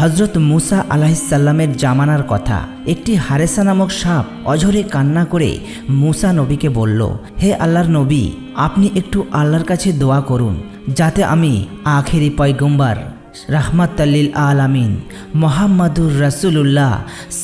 হজরত মুসা আলাহিসাল্লামের জামানার কথা। একটি হারেসা নামক সাপ অঝরে কান্না করে মুসা নবীকে বলল, হে আল্লাহর নবী, আপনি একটু আল্লাহর কাছে দোয়া করুন, যাতে আমি আখেরি পয়গম্বার রাহমাতাল্লিল আলামিন, মোহাম্মদুর রাসুলুল্লাহ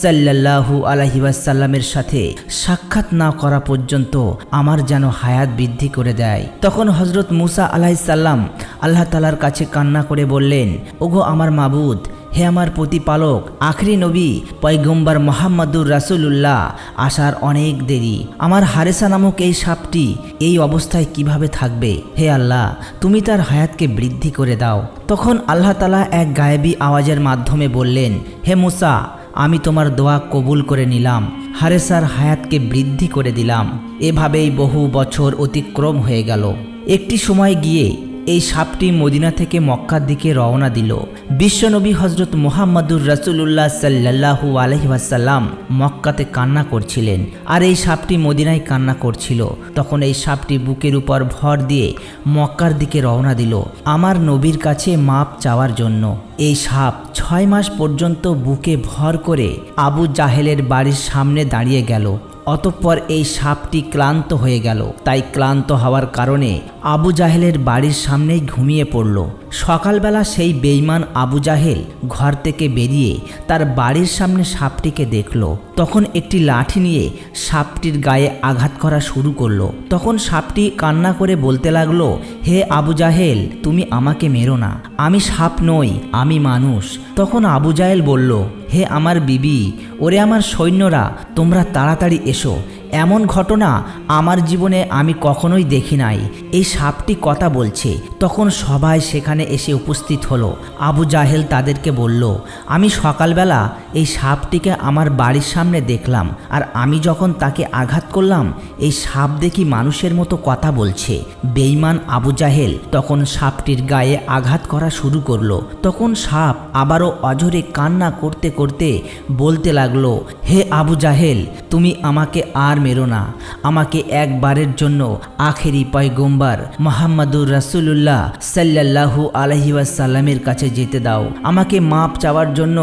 সাল্লাল্লাহু আলহি ওয়াসাল্লামের সাথে সাক্ষাৎ না করা পর্যন্ত আমার যেন হায়াত বৃদ্ধি করে দেয়। তখন হজরত মুসা আলাহিসাল্লাম আল্লাহ তালার কাছে কান্না করে বললেন, ওগো আমার মাবুদ হে আমার প্রতিপালক, আখরি নবী, পয়গম্বর মোহাম্মদুর রাসুলুল্লাহ, আসার অনেক দেরি। আমার হারেসা নামক এই সাপটি এই অবস্থায় কীভাবে থাকবে? হে আল্লাহ, তুমি তার হায়াতকে বৃদ্ধি করে দাও। তখন আল্লাহ তালা এক গায়েবী আওয়াজের মাধ্যমে বললেন, হে মুসা, আমি তোমার দোয়া কবুল করে নিলাম, হারেসার হায়াতকে বৃদ্ধি করে দিলাম। এভাবেই বহু বছর অতিক্রম হয়ে গেল। একটি সময় গিয়ে এই সাপটি মদিনা থেকে মক্কার দিকে রওনা দিল। বিশ্বনবী হজরত মোহাম্মদুর রাসুলুল্লাহ সাল্লাহু আলহিহাসাল্লাম মক্কাতে কান্না করছিলেন আর এই সাপটি মদিনায় কান্না করছিল। তখন এই সাপটি বুকের উপর ভর দিয়ে মক্কার দিকে রওনা দিল। আমার নবীর কাছে মাপ চাওয়ার জন্য। এই সাপ ছয় মাস পর্যন্ত বুকে ভর করে আবু জাহেলের বাড়ির সামনে দাঁড়িয়ে গেল। অতঃপর এই সাপটি ক্লান্ত হয়ে গেল। তাই ক্লান্ত হওয়ার কারণে আবু জাহেলের বাড়ির সামনেই ঘুমিয়ে পড়ল। সকালবেলা সেই বেইমান আবু জাহেল ঘর থেকে বেরিয়ে তার বাড়ির সামনে সাপটিকে দেখল। তখন একটি লাঠি নিয়ে সাপটির গায়ে আঘাত করা শুরু করল। তখন সাপটি কান্না করে বলতে লাগল, হে আবু জাহেল, তুমি আমাকে মেরো না। আমি সাপ নই, আমি মানুষ। তখন আবু জাহেল বলল, হে আমার বিবি, ওরে আমার সৈন্যরা, তোমরা তাড়াতাড়ি এসো। এমন ঘটনা আমার জীবনে আমি কখনোই দেখি নাই। এই সাপটি কথা বলছে। তখন সবাই সেখানে এসে উপস্থিত হলো। আবু জাহেল তাদেরকে বলল, আমি সকালবেলা এই সাপটিকে আমার বাড়ির সামনে দেখলাম আর আমি যখন তাকে আঘাত করলাম, এই সাপ দেখি মানুষের মতো কথা বলছে। বেইমান আবু জাহেল তখন সাপটির গায়ে আঘাত করা শুরু করল। তখন সাপ আবারও অঝরে কান্না করতে করতে বলতে লাগল, হে আবু জাহেল, তুমি আমাকে আর মেরো না। আমাকে একবারের জন্য আখেরি পয়গম্বার মোহাম্মদুর রাসুলুল্লাহ সাল্লাহু আলহি ওয়াসাল্লামের কাছে যেতে দাও। আমাকে মাপ চাওয়ার জন্য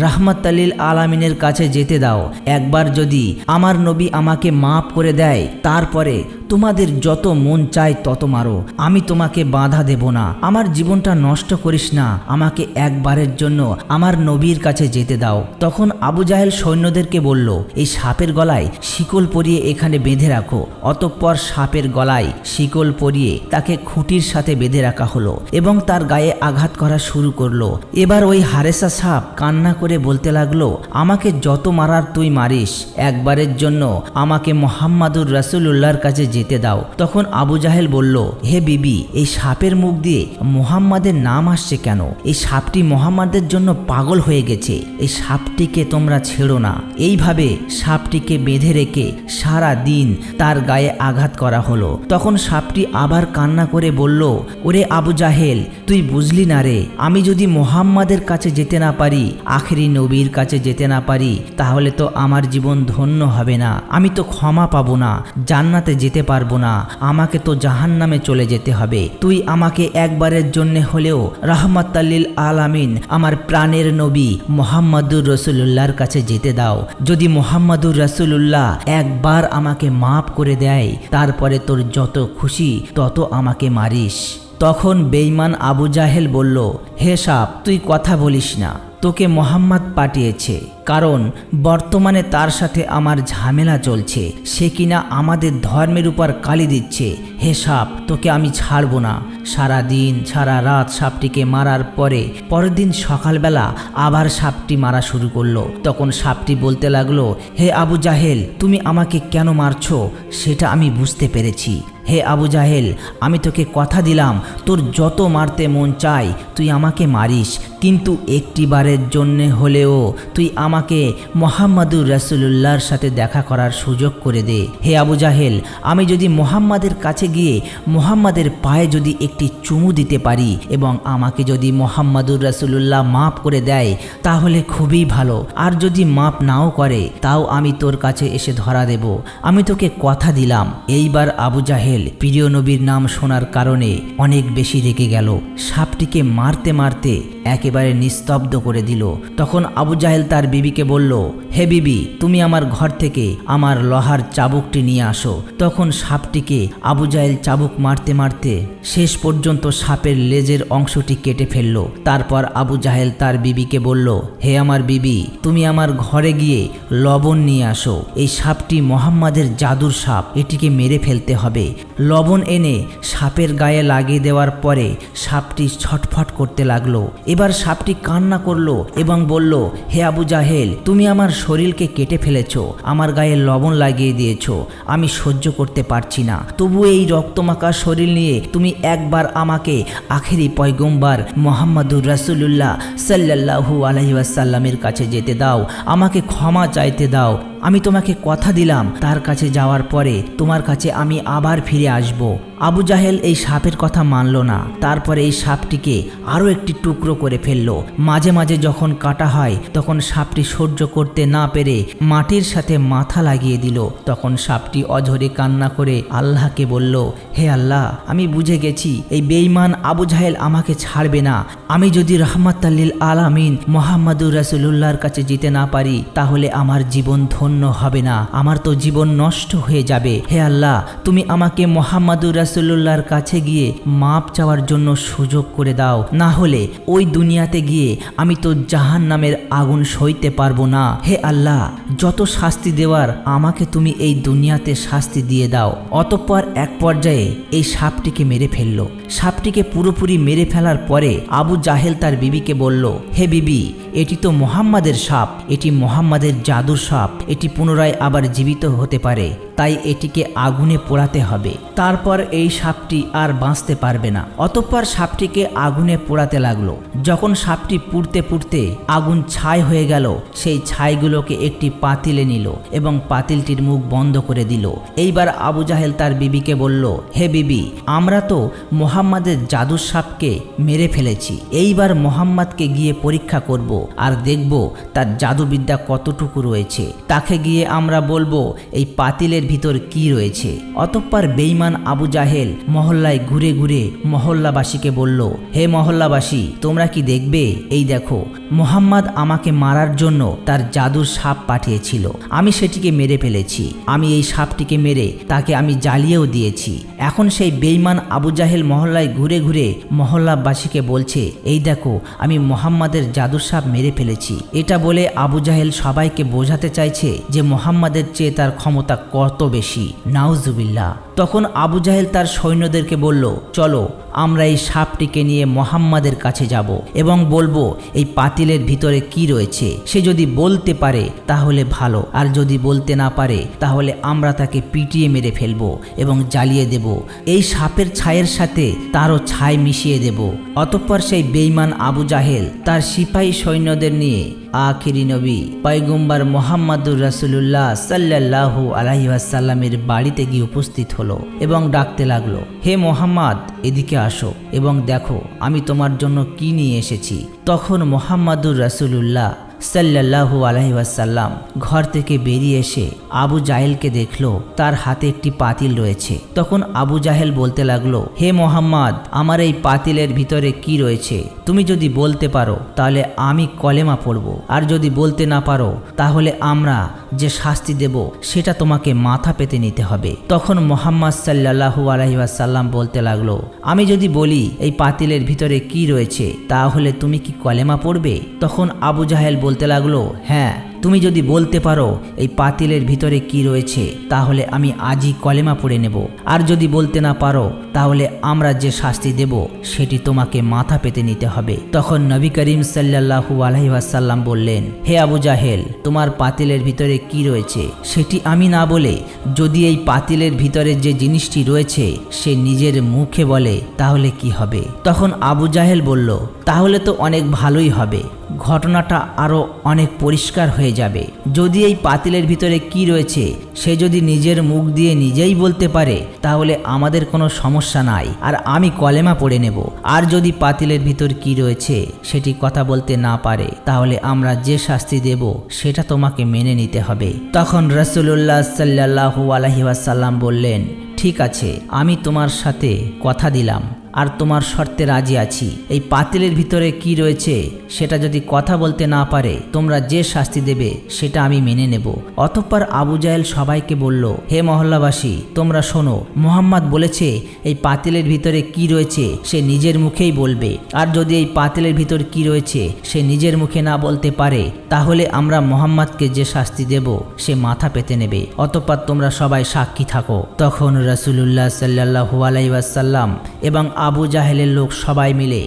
রাহমত আলিল আলামিনের কাছে যেতে দাও। একবার যদি আমার নবী আমাকে মাপ করে দেয়, তারপরে তোমাদের যত মন চায় তত মারো। আমি তোমাকে বাধা দেব না। আমার জীবনটা নষ্ট করিস না। আমাকে একবারের জন্য আমার নবীর কাছে যেতে দাও। তখন আবু জাহেল সৈন্যদেরকে বলল, এই সাপের গলায় শিকল পরিয়ে এখানে বেঁধে রাখো। অতঃপর সাপের গলায় শিকল পরিয়ে তাকে খুঁটির সাথে বেঁধে রাখা হলো এবং তার গায়ে আঘাত করা শুরু করল। এবার ওই হারেসা সাপ কান্না করে বলতে লাগল, আমাকে যত মারার তুই মারিস। একবারের জন্য আমাকে মোহাম্মদুর রাসুলুল্লাহর কাছে যেতে দাও। তখন আবু জাহেল বলল, হে বিবি, এই সাপের মুখ দিয়ে মোহাম্মদের নাম আসছে কেন? এই সাপটি মোহাম্মদের জন্য পাগল হয়ে গেছে। এই সাপটিকে তোমরা ছেড়ো না। এইভাবে সাপটিকে বেঁধে রেখে সারা দিন তার গায়ে আঘাত করা হলো। তখন সাপটি আবার কান্না করে বলল, ওরে আবু জাহেল, তুই বুঝলি না রে, আমি যদি মোহাম্মদের কাছে যেতে না পারি, আখেরি নবীর কাছে যেতে না পারি, তাহলে তো আমার জীবন ধন্য হবে না। আমি তো ক্ষমা পাবো না, জান্নাতে যেতে পারব না। আমাকে তো জাহান নামে চলে যেতে হবে। তুই আমাকে একবারের জন্য হলেও রাহমাতাল্লিল আলামিন আমার প্রাণের নবী মোহাম্মদুর রসুল্লাহর কাছে যেতে দাও। যদি মোহাম্মদুর রসুল্লাহ একবার আমাকে মাফ করে দেয়, তারপরে তোর যত খুশি তত আমাকে মারিস। তখন বেইমান আবু জাহেল বলল, হে সাপ, তুই কথা বলিস না। তোকে মোহাম্মদ পাঠিয়েছে, কারণ বর্তমানে তার সাথে আমার ঝামেলা চলছে, সে কিনা আমাদের ধর্মের উপর কালি দিচ্ছে। হে সাপ তোকে আমি ছাড়বো না। সারা দিন সারা রাত সাপটিকে মারার পরে পরের দিন সকালবেলা আবার সাপটি মারা শুরু করল। তখন সাপটি বলতে লাগল, হে আবু জাহেল, তুমি আমাকে কেন মারছো? সেটা আমি বুঝতে পেরেছি। হে আবু জাহেল, আমি তোকে কথা দিলাম, তোর যত মারতে মন চায় তুই আমাকে মারিস। কিন্তু একটি বারের জন্যে হলেও তুই আমাকে মোহাম্মদুর রাসুলুল্লাহর সাথে দেখা করার সুযোগ করে দে। হে আবু জাহেল, আমি যদি মোহাম্মদের কাছে গিয়ে মোহাম্মদের পায়ে যদি একটি চুমু দিতে পারি এবং আমাকে যদি মোহাম্মদুর রাসুলুল্লাহ মাপ করে দেয়, তাহলে খুবই ভালো। আর যদি মাপ নাও করে, তাও আমি তোর কাছে এসে ধরা দেব। আমি তোকে কথা দিলাম। এইবার আবু জাহেল জাহেল প্রিয় নবীর নাম শোনার কারণে অনেক বেশি রেগে গেল। সাপটিকে মারতে মারতে একেবারে নিস্তব্ধ করে দিল। তখন আবু জাহেল তার বিবিকে বলল, হে বিবি, তুমি আমার ঘর থেকে আমার লোহার চাবুকটি নিয়ে আসো। তখন সাপটিকে আবু জাহেল চাবুক মারতে মারতে শেষ পর্যন্ত সাপের লেজের অংশটি কেটে ফেলল। তারপর আবু জাহেল তার বিবিকে বলল, হে আমার বিবি, তুমি আমার ঘরে গিয়ে লবণ নিয়ে আসো। এই সাপটি মোহাম্মদের জাদুর সাপ, এটিকে মেরে ফেলতে হবে। লবণ এনে সাপের গায়ে লাগিয়ে দেওয়ার পরে সাপটি ছটফট করতে লাগল এবার সাপটি কান্না করল এবং বলল, হে আবু জাহেল, তুমি আমার শরীরকে কেটে ফেলেছ, আমার গায়ে লবণ লাগিয়ে দিয়েছ, আমি সহ্য করতে পারছি না। তবু এই রক্তমাখা শরীর নিয়ে তুমি একবার আমাকে আখেরি পয়গম্বার মোহাম্মদুর রাসুলুল্লাহ সাল্লাহু আলহিউসাল্লামের কাছে যেতে দাও, আমাকে ক্ষমা চাইতে দাও। আমি তোমাকে কথা দিলাম, তার কাছে যাওয়ার পরে তোমার কাছে আমি আবার ফিরে আসব। আবু জাহেল এই সাপের কথা মানল না। তারপরে এই সাপটিকে আরও একটি টুকরো করে ফেলল। মাঝে মাঝে যখন কাটা হয়, তখন সাপটি সহ্য করতে না পেরে মাটির সাথে মাথা লাগিয়ে দিল। তখন সাপটি অঝরে কান্না করে আল্লাহকে বলল, হে আল্লাহ, আমি বুঝে গেছি, এই বেঈমান আবু জাহেল আমাকে ছাড়বে না। আমি যদি রহমাতাল্লিল আলামিন মোহাম্মদুর রাসুলুল্লাহর কাছে যেতে না পারি, তাহলে আমার জীবন ধন্য হবে না। আমার তো জীবন নষ্ট হয়ে যাবে। হে আল্লাহ, তুমি আমাকে মোহাম্মদুর রাসুল্লাহর কাছে গিয়ে মাপ চাওয়ার জন্য সুযোগ করে দাও। না হলে ওই দুনিয়াতে গিয়ে আমি তো জাহান নামের আগুন সইতে পারব না। হে আল্লাহ, যত শাস্তি দেওয়ার আমাকে তুমি এই দুনিয়াতে শাস্তি দিয়ে দাও। অতঃপর এক পর্যায়ে এই সাপটিকে মেরে ফেলল। সাপটিকে পুরোপুরি মেরে ফেলার পরে আবু জাহেল তার বিবিকে বলল, হে বিবি, এটি তো মোহাম্মদের সাপ। এটি মোহাম্মদের জাদুর সাপ। এটি পুনরায় আবার জীবিত হতে পারে। তাই এটিকে আগুনে পোড়াতে হবে। তারপর এই সাপটি আর বাঁচতে পারবে না। অতঃপর সাপটিকে আগুনে পোড়াতে লাগল। যখন সাপটি পুড়তে পুড়তে আগুন ছাই হয়ে গেল, সেই ছাইগুলোকে একটি পাতিলে নিল এবং পাতিলটির মুখ বন্ধ করে দিল। এইবার আবু জাহেল তার বিবিকে বলল, হে বিবি, আমরা তো মোহাম্মদের জাদুর সাপকে মেরে ফেলেছি। এইবার মোহাম্মদকে গিয়ে পরীক্ষা করব আর দেখব তার জাদুবিদ্যা কতটুকু রয়েছে। তাকে গিয়ে আমরা বলব, এই পাতিলের ভিতর কি রয়েছে? অতঃপর বেইমান আবু জাহেল মহল্লায় ঘুরে ঘুরে মহল্লাবাসীকে বলল, হে মহল্লাবাসী, তোমরা কি দেখবে? এই দেখো, মোহাম্মদ আমাকে মারার জন্য তার জাদুর সাপ পাঠিয়েছিল। আমি সেটিকে মেরে ফেলেছি। আমি এই সাপটিকে মেরে তাকে আমি জ্বালিয়েও দিয়েছি। এখন সেই বেইমান আবু জাহেল মহল্লায় ঘুরে ঘুরে মহল্লাবাসীকে বলছে, এই দেখো, আমি মোহাম্মদের জাদুর সাপ মেরে ফেলেছি। এটা বলে আবু জাহেল সবাইকে বোঝাতে চাইছে যে মোহাম্মদের চেয়ে তার ক্ষমতা কত বেশি। নাউজুবিল্লাহ। তখন আবু জাহেল তার সৈন্যদেরকে বলল, চলো, আমরা এই সাপটিকে নিয়ে মোহাম্মদের কাছে যাব এবং বলব, এই পাতিলের ভিতরে কি রয়েছে? সে যদি বলতে পারে, তাহলে ভালো। আর যদি বলতে না পারে, তাহলে আমরা তাকে পিটিয়ে মেরে ফেলব এবং জ্বালিয়ে দেব। এই সাপের ছায়ের সাথে তারও ছাই মিশিয়ে দেব। অতঃপর সেই বেইমান আবু জাহেল তার সিপাহী সৈন্যদের নিয়ে আখিরি নবী, পয়গম্বর মোহাম্মদুর রাসুলুল্লাহ সাল্লাহু আলাইসাল্লামের বাড়িতে গিয়ে উপস্থিত হলো এবং ডাকতে লাগল, হে মোহাম্মদ, এদিকে আসো এবং দেখো, আমি তোমার জন্য কি নিয়ে এসেছি। তখন মোহাম্মদুর রাসুলুল্লাহ সাল্লাহু আলহিবাসাল্লাম ঘর থেকে বেরিয়ে এসে আবু জাহেলকে দেখল, তার হাতে একটি পাতিল রয়েছে। তখন আবু জাহেল বলতে লাগল, হে মোহাম্মদ, আমার এই পাতিলের ভিতরে কি রয়েছে? তুমি যদি বলতে পারো, তাহলে আমি কলেমা পড়ব। আর যদি বলতে না পারো, তাহলে আমরা যে শাস্তি দেব, সেটা তোমাকে মাথা পেতে নিতে হবে। তখন মোহাম্মদ সাল্লাহু আলহিবাসাল্লাম বলতে লাগল, আমি যদি বলি, এই পাতিলের ভিতরে কি রয়েছে, তাহলে তুমি কি কলেমা পড়বে? তখন আবু জাহেল বলতে লাগল হ্যাঁ তুমি যদি বলতে পারো, এই পাতিলের ভিতরে কি রয়েছে, তাহলে আমি আজই কলেমা পড়ে নেব। আর যদি বলতে না পারো, তাহলে আমরা যে শাস্তি দেব, সেটি তোমাকে মাথা পেতে নিতে হবে। তখন নবী করিম সাল্লাহু আলহিহাসাল্লাম বললেন, হে আবু জাহেল, তোমার পাতিলের ভিতরে কি রয়েছে? সেটি আমি না বলে, যদি এই পাতিলের ভিতরে যে জিনিসটি রয়েছে, সে নিজের মুখে বলে, তাহলে কি হবে? তখন আবু জাহেল বলল, তাহলে তো অনেক ভালোই হবে। ঘটনাটা আরও অনেক পরিষ্কার হয়ে যাবে। যদি এই পাতিলের ভিতরে কি রয়েছে, সে যদি নিজের মুখ দিয়ে নিজেই বলতে পারে, তাহলে আমাদের কোনো সমস্যা নাই, আর আমি কলেমা পড়ে নেব। আর যদি পাতিলের ভিতর কি রয়েছে, সেটি কথা বলতে না পারে, তাহলে আমরা যে শাস্তি দেব, সেটা তোমাকে মেনে নিতে হবে। তখন রসুল্লাহ সাল্লাহু আলহিবাসাল্লাম বললেন, ঠিক আছে, আমি তোমার সাথে কথা দিলাম। আর তোমার শর্তে রাজি আছি। এই পাতিলের ভিতরে কি রয়েছে, সেটা যদি কথা বলতে না পারে, তোমরা যে শাস্তি দেবে, সেটা আমি মেনে নেব। অতঃপর আবু জাহেল সবাইকে বলল, হে মহল্লাবাসী, তোমরা শোনো, মোহাম্মদ বলেছে, এই পাতিলের ভিতরে কি রয়েছে, সে নিজের মুখেই বলবে। আর যদি এই পাতিলের ভিতর কি রয়েছে, সে নিজের মুখে না বলতে পারে, তাহলে আমরা মোহাম্মদকে যে শাস্তি দেব, সে মাথা পেতে নেবে। অতঃপর তোমরা সবাই সাক্ষী থাকো। তখন রসুল্লাহ সাল্লাহু আলাইসাল্লাম এবং আবু জাহেলের লোক সবাই মিলে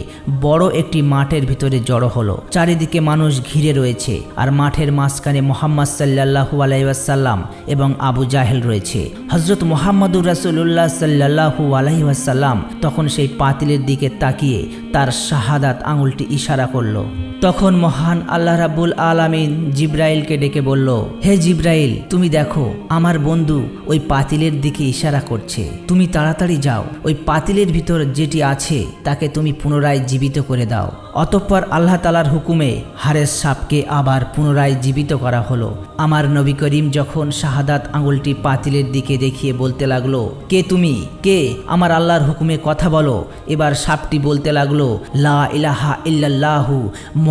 বড় একটি মাঠের ভিতরে জড়ো হলো। চারিদিকে মানুষ ঘিরে রয়েছে আর মাঠের মাঝখানে মোহাম্মদ সাল্লাহু আলাইসাল্লাম এবং আবু জাহেল রয়েছে। হজরত মোহাম্মদুর রাসুল্লাহ সাল্লাহু আলাইসাল্লাম তখন সেই পাতিলের দিকে তাকিয়ে তার শাহাদাত আঙুলটি ইশারা করল। তখন মহান আল্লাহ রাব্বুল আলামিন জিব্রাইলকে ডেকে বলল, হে জিব্রাইল, তুমি দেখো, আমার বন্ধু ওই পাতিলের দিকে ইশারা করছে। তুমি তাড়াতাড়ি যাও, ওই পাতিলের ভিতর যেটি আছে, তাকে তুমি পুনরায় জীবিত করে দাও। অতঃপর আল্লাহ তালার হুকুমে হারেস সাপকে আবার পুনরায় জীবিত করা হলো। আমার নবী করিম যখন শাহাদাত আঙুলটি পাতিলের দিকে দেখিয়ে বলতে লাগল, কে তুমি? কে? আমার আল্লাহর হুকুমে কথা বলো। এবার সাপটি বলতে লাগল, লা ইলাহা ইল্লাল্লাহু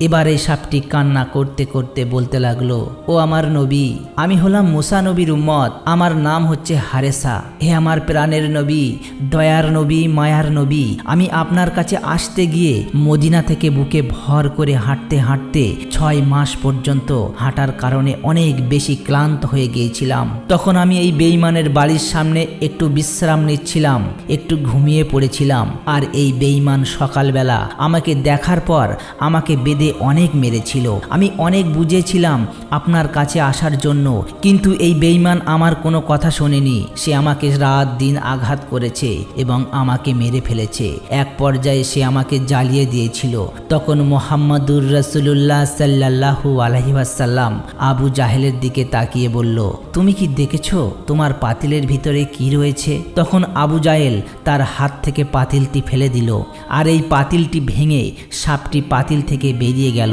এবার এই সাপটি কান্না করতে করতে বলতে লাগল, ও আমার নবী, আমি হলাম মুসা নবীর উম্মত, আমার নাম হচ্ছে হারেসা। হে আমার প্রাণের নবী, দয়ার নবী, মায়ার নবী, আমি আপনার কাছে আসতে গিয়ে মদিনা থেকে বুকে ভর করে হাঁটতে হাঁটতে ছয় মাস পর্যন্ত হাঁটার কারণে অনেক বেশি ক্লান্ত হয়ে গিয়েছিলাম। তখন আমি এই বেইমানের বাড়ির সামনে একটু বিশ্রাম নিচ্ছিলাম, একটু ঘুমিয়ে পড়েছিলাম। আর এই বেইমান সকালবেলা আমাকে দেখার পর আমাকে বেঁধে অনেক মেরেছিল। আমি অনেক বুঝেছিলাম আপনার কাছে আসার জন্য, কিন্তু এই বেইমান আমার কোনো কথা শোনেনি। সে আমাকে রাত দিন আঘাত করেছে এবং আমাকে মেরে ফেলেছে। এক পর্যায়ে সে আমাকে জ্বালিয়ে দিয়েছিল। তখন মোহাম্মদুর রসুল্লাহ সাল্লাহু আলহিবাসাল্লাম আবু জাহেলের দিকে তাকিয়ে বলল, তুমি কি দেখেছ তোমার পাতিলের ভিতরে কি রয়েছে? তখন আবু জাহেল তার হাত থেকে পাতিলটি ফেলে দিল। আর এই পাতিলটি ভেঙে সাপটি পাতিল থেকে বেরিয়ে গেল।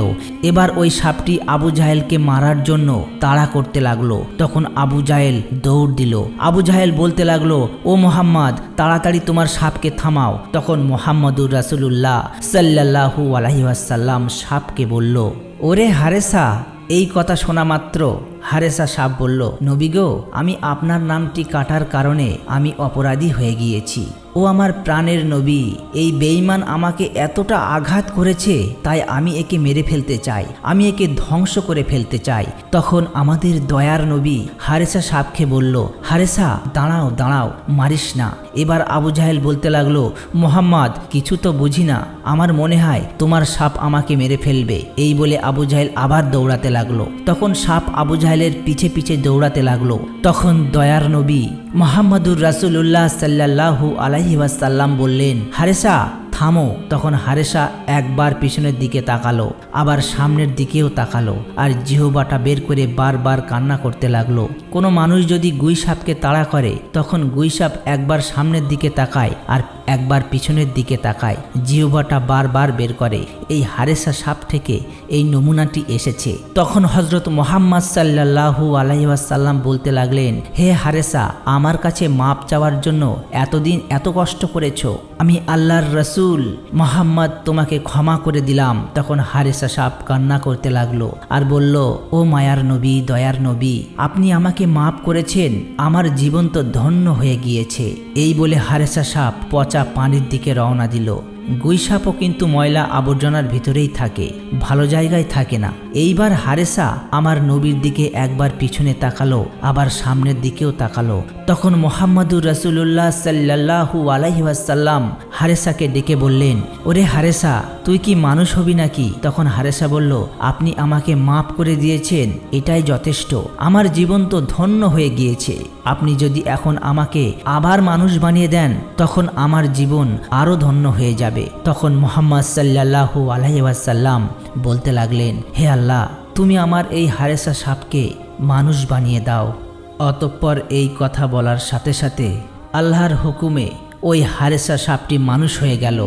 এবার ওই সাপটি আবু জাহেলকে মারার জন্য তাড়া করতে লাগল। তখন আবু জাহেল দৌড় দিল। আবু জাহেল বলতে লাগল, ও মোহাম্মদ, তাড়াতাড়ি তোমার সাপকে থামাও। তখন মোহাম্মদুর রাসুলুল্লাহ সাল্লাহু আলহিহাসাল্লাম সাপকে বলল, ওরে হারেসা, এই কথা শোনা মাত্র। হারেসা সাপ বলল, নবী গো, আমি আপনার নামটি কাটার কারণে আমি অপরাধী হয়ে গিয়েছি। ও আমার প্রাণের নবী, এই বেইমান আমাকে এতটা আঘাত করেছে, তাই আমি একে মেরে ফেলতে চাই, আমি একে ধ্বংস করে ফেলতে চাই। তখন আমাদের দয়ার নবী হারেসা সাপকে বলল, হারেসা, দাঁড়াও দাঁড়াও, মারিস না। এবার আবু জাহেল বলতে লাগল, মোহাম্মদ, কিছু তো বুঝি না। আমার মনে হয় তোমার সাপ আমাকে মেরে ফেলবে। এই বলে আবু জাহেল আবার দৌড়াতে লাগল। তখন সাপ আবু জাহেলের পিছে পিছে দৌড়াতে লাগল। তখন দয়ার নবী মোহাম্মদুর রাসুল্লাহ সাল্লাহু আলাহি ওয়াসাল্লাম বললেন, হারেসা থামো, তখন হারেসা একবার পিছনের দিকে তাকালো, আবার সামনের দিকেও তাকালো, আর জিহবাটা বের করে বারবার কান্না করতে লাগল। কোনো মানুষ যদি গুইসাপকে তাড়া করে, তখন গুইসাপ একবার সামনের দিকে তাকায় আর একবার পিছনের দিকে তাকায়, জিহবাটা বারবার বের করে। এই হারেসা সাপ থেকে এই নমুনাটি এসেছে। তখন হজরত মোহাম্মদ সাল্লাহু আলাইসাল্লাম বলতে লাগলেন, হে হারেসা, আমার কাছে মাপ চাওয়ার জন্য এতদিন এত কষ্ট করেছ। আমি আল্লাহর রসুল মোহাম্মদ তোমাকে ক্ষমা করে দিলাম। তখন হারেসা সাপ কান্না করতে লাগল আর বলল, ও মায়ার নবী, দয়ার নবী, আপনি আমাকে মাপ করেছেন, আমার জীবন তো ধন্য হয়ে গিয়েছে। এই বলে হারেসা সাপ পচা পানির দিকে রওনা দিল। গুইসাপও কিন্তু ময়লা আবর্জনার ভিতরেই থাকে, ভালো জায়গায় থাকে না। এইবার হারেসা আমার নবীর দিকে একবার পিছনে তাকালো, আবার সামনের দিকেও তাকালো। তখন মোহাম্মদুর রসুল্লাহ সাল্লাহু আলাইসাল্লাম হারেসাকে ডেকে বললেন, ওরে হারেসা, তুই কি মানুষ হবি নাকি? তখন হারেসা বলল, আপনি আমাকে মাফ করে দিয়েছেন, এটাই যথেষ্ট। আমার জীবন তো ধন্য হয়ে গিয়েছে। আপনি যদি এখন আমাকে আবার মানুষ বানিয়ে দেন, তখন আমার জীবন আরও ধন্য হয়ে যাবে। তখন মোহাম্মদ সাল্লাহু আলাইসাল্লাম বলতে লাগলেন, হে আল্লাহ, তুমি আমার এই হারেসা সাপকে মানুষ বানিয়ে দাও। অতঃপর এই কথা বলার সাথে সাথে আল্লাহর হুকুমে ওই হারেসা সাপটি মানুষ হয়ে গেল।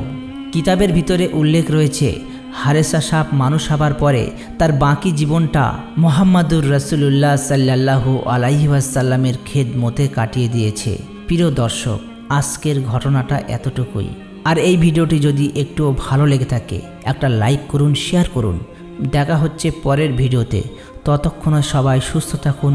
কিতাবের ভিতরে উল্লেখ রয়েছে, হারেসা সাপ মানুষ হবার পরে তার বাকি জীবনটা মোহাম্মদুর রসুল্লাহ সাল্লাহু আলাইহাসাল্লামের খেদমতে কাটিয়ে দিয়েছে। প্রিয় দর্শক, আজকের ঘটনাটা এতটুকুই। আর এই ভিডিওটি যদি একটুও ভালো লেগে থাকে, একটা লাইক করুন, শেয়ার করুন। দেখা হচ্ছে পরের ভিডিওতে। ততক্ষণে সবাই সুস্থ থাকুন